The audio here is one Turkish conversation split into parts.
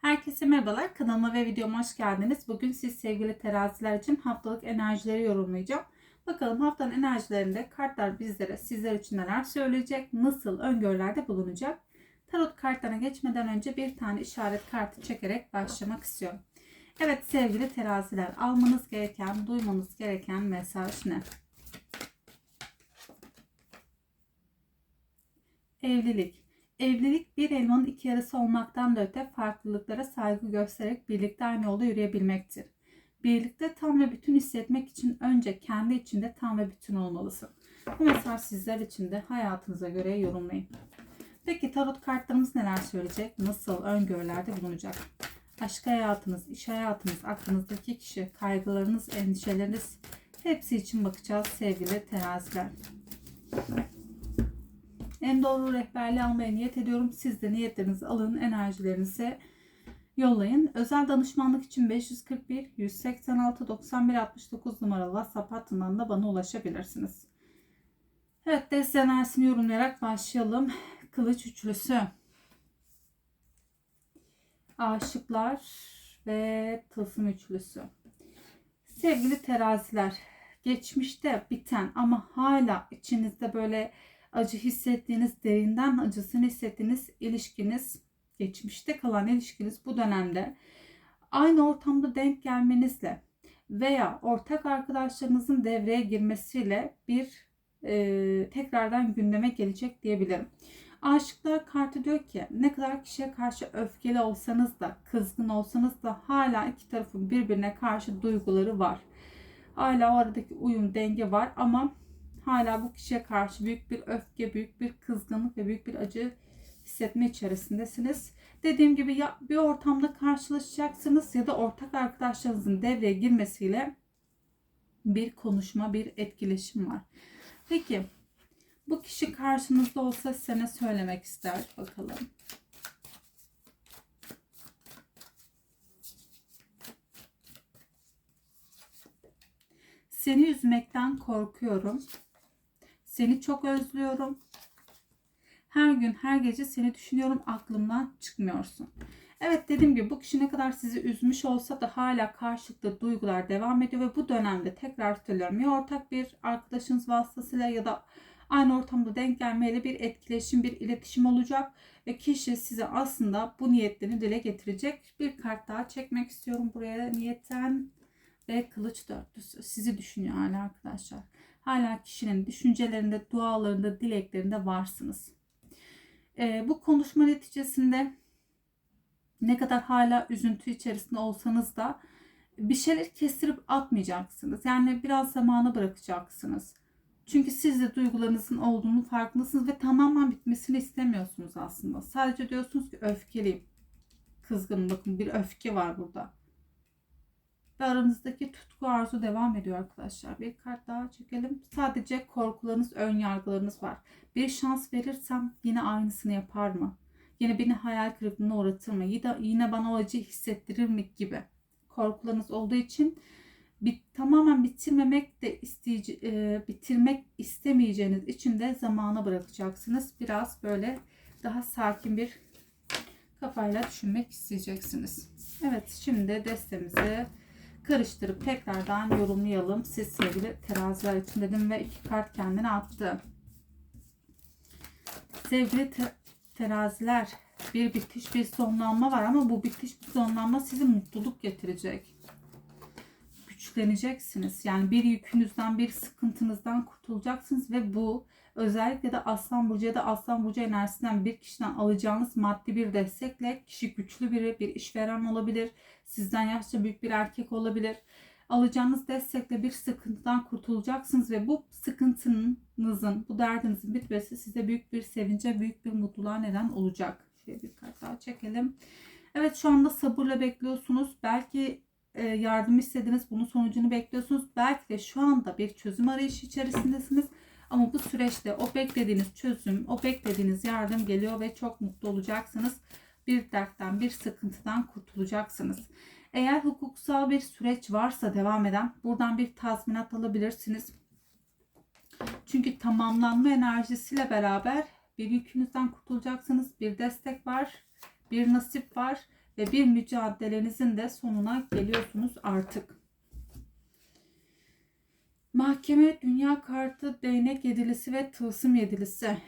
Herkese merhabalar. Kanalıma ve videoma hoş geldiniz. Bugün siz sevgili teraziler için haftalık enerjileri yorumlayacağım. Bakalım haftanın enerjilerinde kartlar bizlere sizler için neler söyleyecek, nasıl öngörülerde bulunacak. Tarot kartlarına geçmeden önce bir tane işaret kartı çekerek başlamak istiyorum. Evet sevgili teraziler almanız gereken, duymanız gereken mesaj ne? Evlilik. Evlilik bir elmanın iki yarısı olmaktan da öte farklılıklara saygı göstererek birlikte aynı yolda yürüyebilmektir. Birlikte tam ve bütün hissetmek için önce kendi içinde tam ve bütün olmalısın. Bu mesaj sizler için de hayatınıza göre yorumlayın. Peki tarot kartlarımız neler söyleyecek? Nasıl öngörülerde bulunacak? Aşk hayatınız, iş hayatınız, aklınızdaki kişi, kaygılarınız, endişeleriniz hepsi için bakacağız sevgili teraziler. En doğru rehberliği almaya niyet ediyorum. Siz de niyetlerinizi alın, enerjilerinizi yollayın. Özel danışmanlık için 541 186 91 69 numaralı WhatsApp hattından da bana ulaşabilirsiniz. Evet, deste enerjisini yorumlayarak başlayalım. Kılıç üçlüsü. Aşıklar ve tılsım üçlüsü. Sevgili teraziler, geçmişte biten ama hala içinizde böyle acı hissettiğiniz, derinden acısını hissettiğiniz ilişkiniz, geçmişte kalan ilişkiniz bu dönemde aynı ortamda denk gelmenizle veya ortak arkadaşlarınızın devreye girmesiyle bir e, tekrardan gündeme gelecek diyebilirim. Aşıklar kartı diyor ki ne kadar kişiye karşı öfkeli olsanız da kızgın olsanız da hala iki tarafın birbirine karşı duyguları var. Hala o aradaki uyum denge var ama hala bu kişiye karşı büyük bir öfke, büyük bir kızgınlık ve büyük bir acı hissetme içerisindesiniz. Dediğim gibi ya bir ortamda karşılaşacaksınız ya da ortak arkadaşlarınızın devreye girmesiyle bir konuşma, bir etkileşim var. Peki bu kişi karşınızda olsa size ne söylemek ister bakalım. Seni üzmekten korkuyorum. Seni çok özlüyorum. Her gün, her gece seni düşünüyorum. Aklımdan çıkmıyorsun. Evet dediğim gibi bu kişi ne kadar sizi üzmüş olsa da hala karşılıklı duygular devam ediyor ve bu dönemde tekrar söylüyorum ya ortak bir arkadaşınız vasıtasıyla ya da aynı ortamda denk gelmeyle bir etkileşim, bir iletişim olacak ve kişi size aslında bu niyetlerini dile getirecek. Bir kart daha çekmek istiyorum buraya niyetten ve kılıç dörtlüsü sizi düşünüyor hala arkadaşlar. Hala kişinin düşüncelerinde, dualarında, dileklerinde varsınız. Ee, bu konuşma neticesinde ne kadar hala üzüntü içerisinde olsanız da bir şeyler kestirip atmayacaksınız. Yani biraz zamanı bırakacaksınız. Çünkü siz de duygularınızın olduğunu farkındasınız ve tamamen bitmesini istemiyorsunuz aslında. Sadece diyorsunuz ki öfkeliyim. Kızgın bakın bir öfke var burada. Ve aranızdaki tutku arzu devam ediyor arkadaşlar. Bir kart daha çekelim. Sadece korkularınız, ön yargılarınız var. Bir şans verirsem yine aynısını yapar mı? Yine beni hayal kırıklığına uğratır mı? Yine, yine bana o acı hissettirir mi gibi korkularınız olduğu için bit, tamamen bitirmemek de isteyece, e, bitirmek istemeyeceğiniz için de zamana bırakacaksınız. Biraz böyle daha sakin bir kafayla düşünmek isteyeceksiniz. Evet şimdi destemizi karıştırıp tekrardan yorumlayalım. Siz sevgili teraziler için dedim ve iki kart kendine attı. Sevgili te teraziler bir bitiş bir sonlanma var ama bu bitiş bir sonlanma size mutluluk getirecek. Güçleneceksiniz. Yani bir yükünüzden bir sıkıntınızdan kurtulacaksınız ve bu özellikle de Aslan Burcu ya da Aslan Burcu enerjisinden bir kişiden alacağınız maddi bir destekle kişi güçlü biri, bir işveren olabilir, sizden yaşça büyük bir erkek olabilir. Alacağınız destekle bir sıkıntıdan kurtulacaksınız ve bu sıkıntınızın, bu derdinizin bitmesi size büyük bir sevince, büyük bir mutluluğa neden olacak. Şöyle bir kart daha çekelim. Evet şu anda sabırla bekliyorsunuz. Belki yardım istediniz. Bunun sonucunu bekliyorsunuz. Belki de şu anda bir çözüm arayışı içerisindesiniz. Ama bu süreçte o beklediğiniz çözüm, o beklediğiniz yardım geliyor ve çok mutlu olacaksınız. Bir dertten, bir sıkıntıdan kurtulacaksınız. Eğer hukuksal bir süreç varsa devam eden buradan bir tazminat alabilirsiniz. Çünkü tamamlanma enerjisiyle beraber bir yükünüzden kurtulacaksınız. Bir destek var, bir nasip var ve bir mücadelenizin de sonuna geliyorsunuz artık. Mahkeme, dünya kartı, değnek yedilisi ve tılsım yedilisi.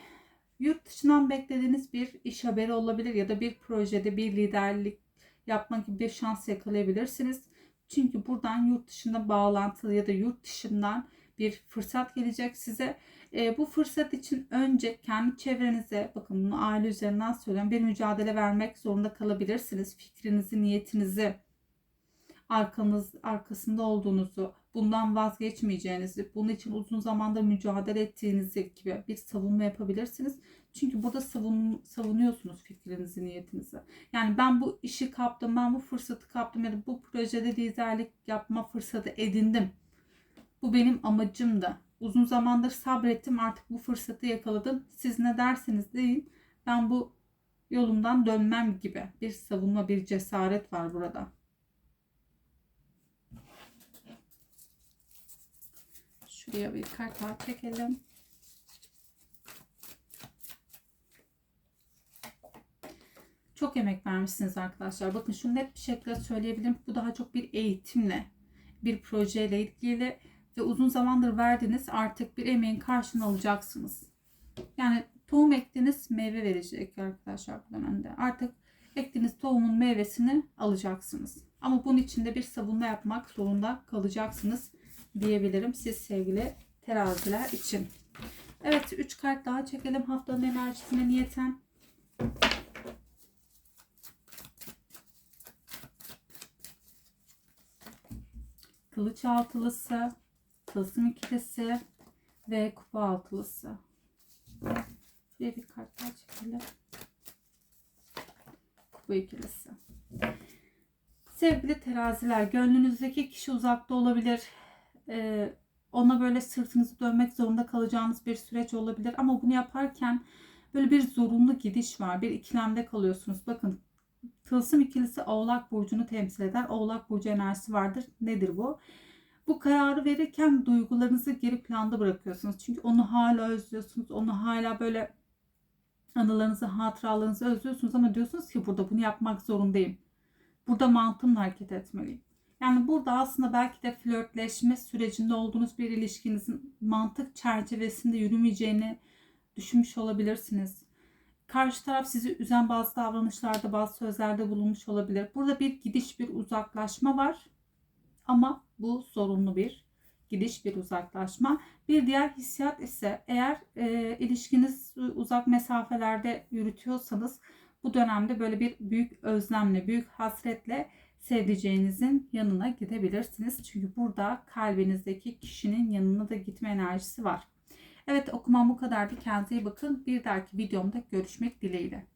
Yurt dışından beklediğiniz bir iş haberi olabilir ya da bir projede bir liderlik yapma gibi bir şans yakalayabilirsiniz. Çünkü buradan yurt dışında bağlantılı ya da yurt dışından bir fırsat gelecek size. E, bu fırsat için önce kendi çevrenize, bakın bunu aile üzerinden söylüyorum, bir mücadele vermek zorunda kalabilirsiniz. Fikrinizi, niyetinizi, arkanız, arkasında olduğunuzu, bundan vazgeçmeyeceğinizi, bunun için uzun zamandır mücadele ettiğinizi gibi bir savunma yapabilirsiniz. Çünkü burada savun, savunuyorsunuz fikrinizi, niyetinizi. Yani ben bu işi kaptım, ben bu fırsatı kaptım ya da bu projede liderlik yapma fırsatı edindim. Bu benim amacımdı. Uzun zamandır sabrettim artık bu fırsatı yakaladım. Siz ne derseniz deyin ben bu yolumdan dönmem gibi bir savunma, bir cesaret var burada. Şuraya bir kart daha çekelim. Çok emek vermişsiniz arkadaşlar. Bakın şunu net bir şekilde söyleyebilirim. Bu daha çok bir eğitimle, bir projeyle ilgili ve uzun zamandır verdiğiniz artık bir emeğin karşılığını alacaksınız. Yani tohum ektiniz meyve verecek arkadaşlar bu dönemde. Artık ektiğiniz tohumun meyvesini alacaksınız. Ama bunun için de bir savunma yapmak zorunda kalacaksınız diyebilirim siz sevgili teraziler için. Evet 3 kart daha çekelim haftanın enerjisine niyeten. Kılıç altılısı, tılsım ikilisi ve kupa altılısı. Şuraya bir kart daha çekelim. Kupa ikilisi. Sevgili teraziler, gönlünüzdeki kişi uzakta olabilir. Ee, ona böyle sırtınızı dönmek zorunda kalacağınız bir süreç olabilir. Ama bunu yaparken böyle bir zorunlu gidiş var. Bir ikilemde kalıyorsunuz. Bakın Tılsım ikilisi Oğlak Burcu'nu temsil eder. Oğlak Burcu enerjisi vardır. Nedir? Bu kararı verirken duygularınızı geri planda bırakıyorsunuz. Çünkü onu hala özlüyorsunuz. Onu hala böyle anılarınızı, hatıralarınızı özlüyorsunuz ama diyorsunuz ki burada bunu yapmak zorundayım. Burada mantığımla hareket etmeliyim. Yani burada aslında belki de flörtleşme sürecinde olduğunuz bir ilişkinizin mantık çerçevesinde yürümeyeceğini düşünmüş olabilirsiniz. Karşı taraf sizi üzen bazı davranışlarda, bazı sözlerde bulunmuş olabilir. Burada bir gidiş, bir uzaklaşma var. Ama bu zorunlu bir gidiş, bir uzaklaşma. Bir diğer hissiyat ise eğer e, ilişkiniz uzak mesafelerde yürütüyorsanız bu dönemde böyle bir büyük özlemle, büyük hasretle sevdiceğinizin yanına gidebilirsiniz. Çünkü burada kalbinizdeki kişinin yanına da gitme enerjisi var. Evet okumam bu kadardı. Kendinize iyi bakın. Bir dahaki videomda görüşmek dileğiyle.